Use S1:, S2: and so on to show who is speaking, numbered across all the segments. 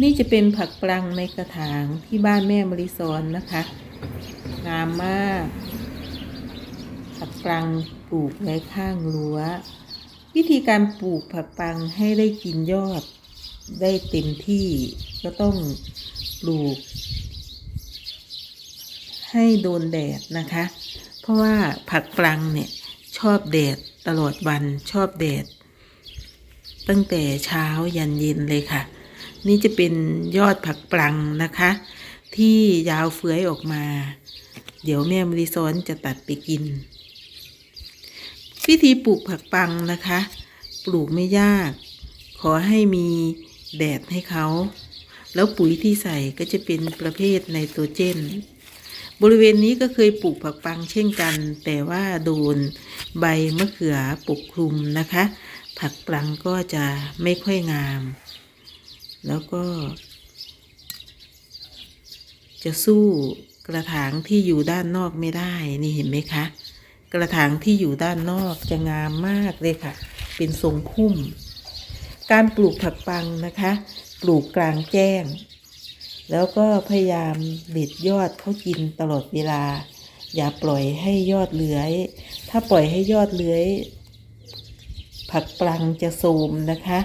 S1: นี่จะเป็นผักปลังในกระถางที่บ้านแม่มริซอนนะคะ งามมาก ผักปลังปลูกไว้ข้างรั้ว วิธีการปลูกผักปังให้ได้กินยอด ได้เต็มที่ก็ต้องปลูก ให้โดนแดดนะคะ เพราะว่าผักปลังเนี่ยชอบแดดตลอดวันชอบแดด ตั้งแต่เช้ายันเย็นเลยค่ะ นี่จะเป็นยอดผักปลังนะคะ ที่ยาวเฟื้อยออกมา เดี๋ยวแม่มริซอนจะตัดไปกิน วิธีปลูกผักปังนะคะ ปลูกไม่ยาก ขอให้มีแดดให้เขา แล้วปุ๋ยที่ใส่ก็จะเป็นประเภทไนโตรเจน บริเวณนี้ก็เคยปลูกผักปังเช่นกัน แต่ว่าโดนใบมะเขือปกคลุมนะคะ ผักปังก็จะไม่ค่อยงาม แล้วก็จะสู้กระถางที่อยู่ด้านนอกไม่ได้ นี่เห็นไหมคะ กระถางที่อยู่ด้านนอกจะงามมากเลยค่ะ เป็นทรงพุ่ม การปลูกผักปังนะคะ ปลูกกลางแจ้ง แล้วก็พยายามเด็ดยอดเขากินตลอดเวลา อย่าปล่อยให้ยอดเลื้อย ถ้าปล่อยให้ยอดเลื้อย ผักปลังจะโทมนะคะ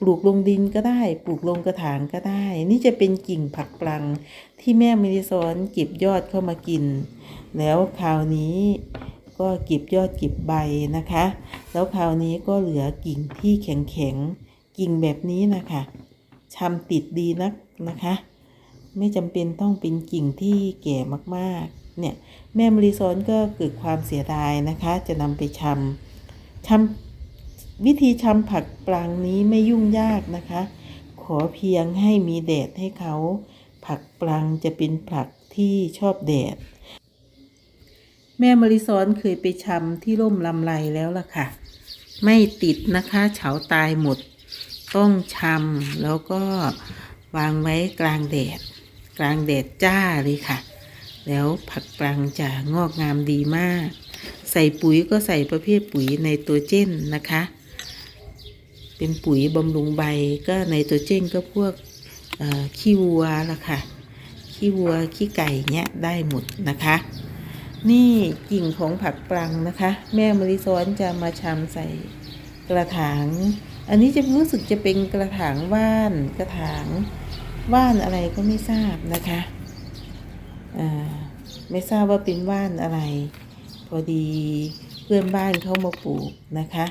S1: ปลูกลงดินก็ได้ ปลูกลงกระถางก็ได้ นี่จะเป็นกิ่งผักปลังที่แม่มิริซอนเก็บยอดเข้ามากิน แล้วคราวนี้ก็เก็บยอดเก็บใบนะคะ แล้วคราวนี้ก็เหลือกิ่งที่แข็งๆกิ่งแบบนี้นะคะชำติดดีนักนะคะ ไม่จำเป็นต้องเป็นกิ่งที่แก่มากๆ เนี่ยแม่มริซอนก็เกิดความเสียดายนะคะ จะนำไปชำชำ วิธีชำผักปลางนี้ไม่ยุ่งยากนะคะ ขอเพียงให้มีแดดให้เขา ผักปลังจะเป็นผักที่ชอบแดด แม่มริซอนเคยไปชำที่ร่มลำไรแล้วล่ะค่ะ ไม่ติดนะคะเฉาตายหมด ต้องชำแล้วก็วางไว้กลางแดด กลางแดดจ้าเลยค่ะ แล้วผักปลังจะงอกงามดีมาก ใส่ปุ๋ยก็ใส่ประเภทปุ๋ยในตัวเจนนะคะ เป็นปุ๋ยบำรุงใบก็ในตัวเจนก็พวกขี้วัวละค่ะ ขี้วัวขี้ไก่เนี้ยได้หมดนะคะ นี่กิ่งของผักปลังนะคะ แม่มริซ้อนจะมาชำใส่กระถาง อันนี้จะรู้สึกจะเป็นกระถางว่านกระถางว่านอะไรก็ไม่ทราบนะคะไม่ทราบว่าเป็นว่านอะไร พอดีเพื่อนบ้านเขามาปลูกนะคะ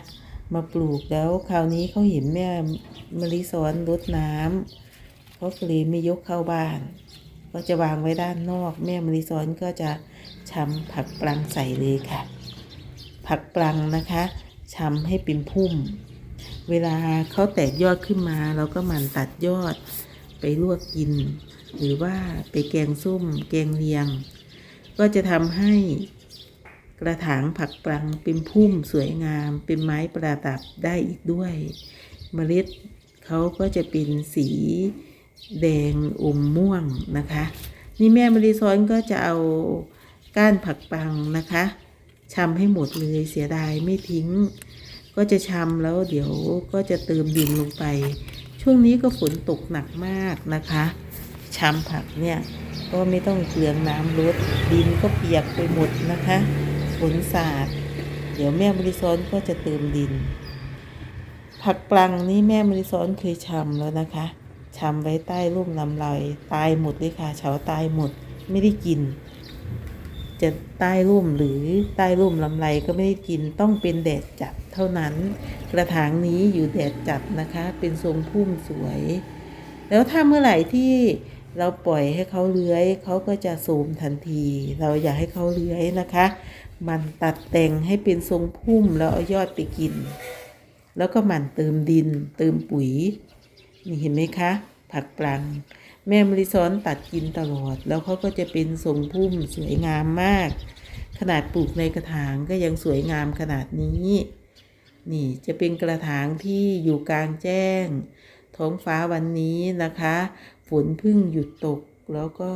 S1: มาปลูกแล้วคราวนี้เขาเห็นแม่มริซ้อนรดน้ำเขาก็เลยไม่ยกเข้าบ้าน ก็จะวางไว้ด้านนอก แม่มริซ้อนก็จะชำผักปลังใส่เลยค่ะ ผักปลังนะคะชำให้เป็นพุ่ม เวลาเขาแตกยอดขึ้นมาเราก็หมั่นตัดยอดไปลวกกิน หรือว่าไปแกงส้ม แกงเลียง ก็จะทำให้ กระถางผักปลังเป็นพุ่มสวยงาม เป็นไม้ประดับได้อีกด้วย เมล็ดเขาก็จะเป็นสีแดงอมม่วงนะคะ นี่แม่มริซ้อนก็จะเอาก้านผักปังนะคะชำให้หมดเลยเสียดายไม่ทิ้ง ก็จะชำแล้วเดี๋ยวก็จะเติมดินลงไป ช่วงนี้ก็ฝนตกหนักมากนะคะชำผักเนี่ยก็ไม่ต้องเปลืองน้ำลดดินก็เปียกไปหมดนะคะ ฝนสาด เดี๋ยวแม่มริซ้อนก็จะเติมดิน ผักปลังนี่แม่มริซ้อนเคยชำแล้วนะคะชำไว้ใต้ร่มลำไรตายหมดเลยค่ะเฉาตายหมดไม่ได้กิน จะใต้ร่มหรือใต้ร่มลำไรก็ไม่ได้กินต้องเป็นแดดจัดเท่านั้น กระถางนี้อยู่แดดจัดนะคะ เป็นทรงพุ่มสวย แล้วถ้าเมื่อไหร่ที่เราปล่อยให้เขาเลื้อยเขาก็จะโทรมทันที เราอยากให้เขาเลื้อยนะคะ มันตัดแต่งให้เป็นทรงพุ่มแล้วเอายอดไปกิน แล้วก็หมั่นเติมดิน เติมปุ๋ย นี่เห็นไหมคะ ผักปลัง แม่มริซ้อนตัดกินตลอด แล้วเขาก็จะเป็นทรงพุ่มสวยงามมาก ขนาดปลูกในกระถางก็ยังสวยงามขนาดนี้ นี่จะเป็นกระถางที่อยู่กลางแจ้ง ท้องฟ้าวันนี้นะคะ ฝนพิ่งหยุดตกแล้วก็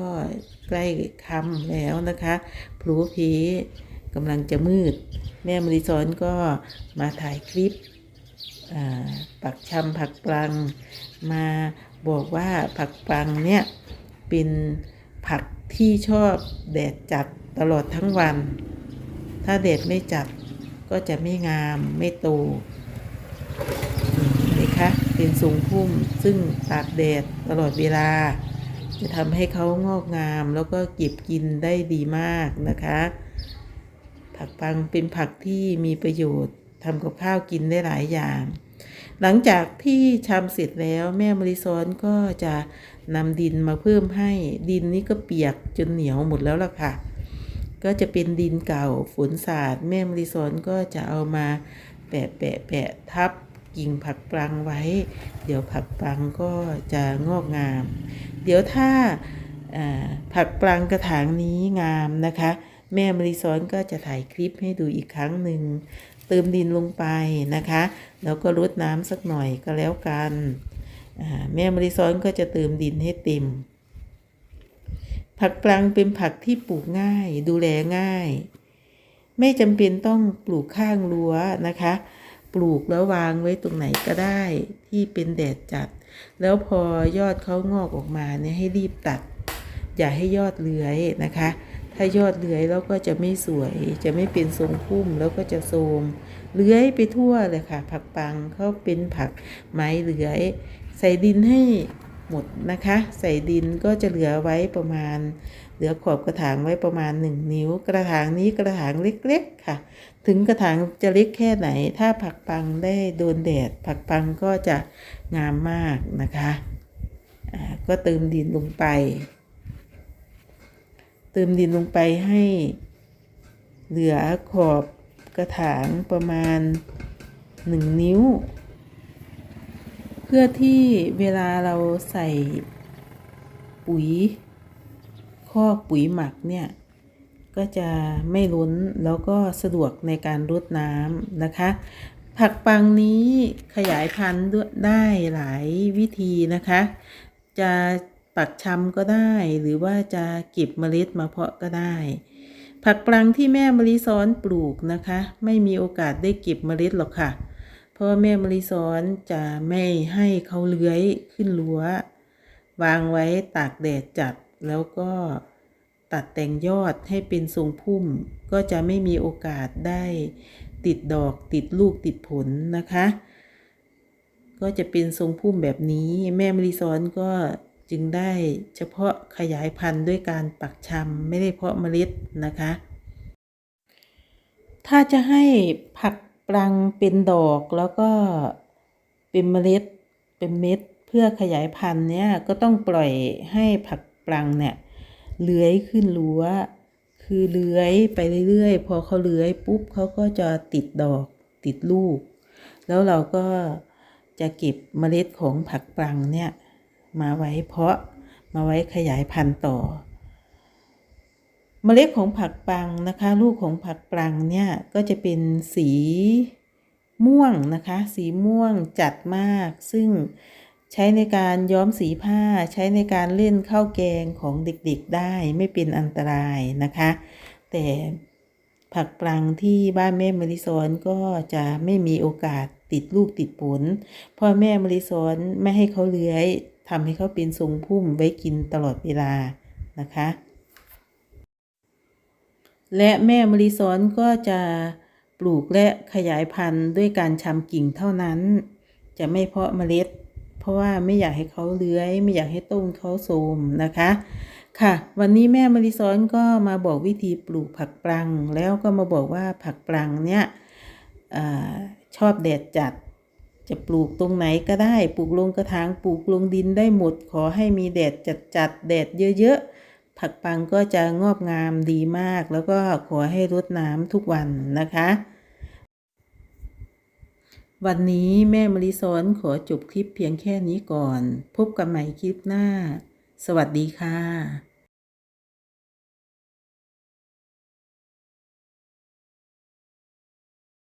S1: ใกล้ค่ำแล้วนะคะพลุเพ กำลังจะมืด แม่มริซ้อนก็มาถ่ายคลิปอ่าปักชำผักปลัง มาบอกว่าผักปลังเนี่ยเป็นผักที่ชอบแดดจัดตลอดทั้งวัน ถ้าแดดไม่จัดก็จะไม่งามไม่โตนี่นะคะเป็นทรงพุ่มซึ่งตากแดดตลอดเวลา จะทำให้เขางอกงามแล้วก็เก็บกินได้ดีมากนะคะ ผักปังเป็นผักที่มีประโยชน์ทำกับข้าวกินได้หลายอย่าง หลังจากที่ชำเสร็จแล้วแม่มริซ้อนก็จะนำดินมาเพิ่มให้ดินนี้ก็เปียกจนเหนียวหมดแล้วล่ะค่ะ ก็จะเป็นดินเก่าฝนสาดแม่มริซ้อนก็จะเอามาแปะแปะแปะทับกิ่งผักปลังไว้ เดี๋ยวผักปลังก็จะงอกงาม เดี๋ยวถ้าผักปลังกระถางนี้งามนะคะ แม่มริซอนก็จะถ่ายคลิปให้ดูอีกครั้งหนึ่ง เติมดินลงไปนะคะ แล้วก็รดน้ำสักหน่อยก็แล้วกันแม่มริซอนก็จะเติมดินให้เต็ม ผักปลังเป็นผักที่ปลูกง่าย ดูแลง่าย ไม่จำเป็นต้องปลูกข้างรั้วนะคะ ปลูกแล้ววางไว้ตรงไหนก็ได้ที่เป็นแดดจัด แล้วพอยอดเขางอกออกมาเนี่ยให้รีบตัด อย่าให้ยอดเลื้อยนะคะ ถ้ายอดเลื้อยแล้วก็จะไม่สวยจะไม่เป็นทรงพุ่มแล้วก็จะโทรมเลื้อยไปทั่วเลยค่ะ ผักปังเขาเป็นผักไม้เลื้อย ใส่ดินให้หมดนะคะ ใส่ดินก็จะเหลือไว้ประมาณ เหลือขอบกระถางไว้ประมาณ 1 นิ้ว กระถางนี้กระถางเล็กๆค่ะ ถึงกระถางจะเล็กแค่ไหน ถ้าผักปังได้โดนแดด ผักปังก็จะงามมากนะคะก็เติมดินลงไป เติมดินลงไปให้เหลือขอบกระถางประมาณ 1 นิ้ว เพื่อที่เวลาเราใส่ปุ๋ยคอกปุ๋ยหมักเนี่ย ก็จะไม่ล้นแล้วก็สะดวกในการรดน้ำนะคะ ผักปังนี้ขยายพันธุ์ได้หลายวิธีนะคะ จะ ปักชำก็ได้ หรือว่าจะเก็บเมล็ดมาเพาะก็ได้ ผักปลังที่แม่มะลิซ้อนปลูกนะคะ ไม่มีโอกาสได้เก็บเมล็ดหรอกค่ะ เพราะแม่มะลิซ้อนจะไม่ให้เขาเลื้อยขึ้นรั้ว วางไว้ตากแดดจัดแล้วก็ตัดแต่งยอดให้เป็นทรงพุ่ม ก็จะไม่มีโอกาสได้ติดดอกติดลูกติดผลนะคะ ก็จะเป็นทรงพุ่มแบบนี้แม่มะลิซ้อนก็ จึงได้เฉพาะขยายพันธุ์ด้วยการปักชำไม่ได้เพาะเมล็ดนะคะ ถ้าจะให้ผักปลังเป็นดอกแล้วก็เป็นเมล็ดเป็นเม็ดเพื่อขยายพันธุ์เนี่ยก็ต้องปล่อยให้ผักปลังเนี่ยเลื้อยขึ้นรั้วคือเลื้อยไปเรื่อยๆ พอเขาเลื้อยปุ๊บเขาก็จะติดดอกติดลูก แล้วเราก็จะเก็บเมล็ดของผักปลังเนี่ย มาไว้เพาะมาไว้ขยายพันธุ์ต่อ เมล็ดของผักปังนะคะ ลูกของผักปังเนี่ยก็จะเป็นสีม่วงนะคะ สีม่วงจัดมาก ซึ่งใช้ในการย้อมสีผ้า ใช้ในการเล่นข้าวแกงของเด็กๆได้ไม่เป็นอันตรายนะคะ แต่ผักปลังที่บ้านแม่มะลิซอนก็จะไม่มีโอกาสติดลูกติดผลพ่อแม่มะลิซอนไม่ให้เขาเลื้อย ทำให้เขาเป็นทรงพุ่มไว้กินตลอดเวลานะคะ และแม่มะลิซ้อนก็จะปลูกและขยายพันธุ์ด้วยการชำกิ่งเท่านั้น จะไม่เพาะเมล็ด เพราะว่าไม่อยากให้เขาเลื้อย ไม่อยากให้ต้นเขาโทรมนะคะ ค่ะ วันนี้แม่มะลิซ้อนก็มาบอกวิธีปลูกผักปลัง แล้วก็มาบอกว่าผักปลังเนี่ยอชอบแดดจัด จะปลูกตรงไหนก็ได้ ปลูกลงกระถาง ปลูกลงดินได้หมด ขอให้มีแดดจัดๆ แดดเยอะๆ ผักปังก็จะงอกงามดีมาก แล้วก็ขอให้รดน้ำทุกวันนะคะ วันนี้แม่มะลิซอนขอจบคลิปเพียงแค่นี้ก่อน พบกันใหม่คลิปหน้า สวัสดีค่ะ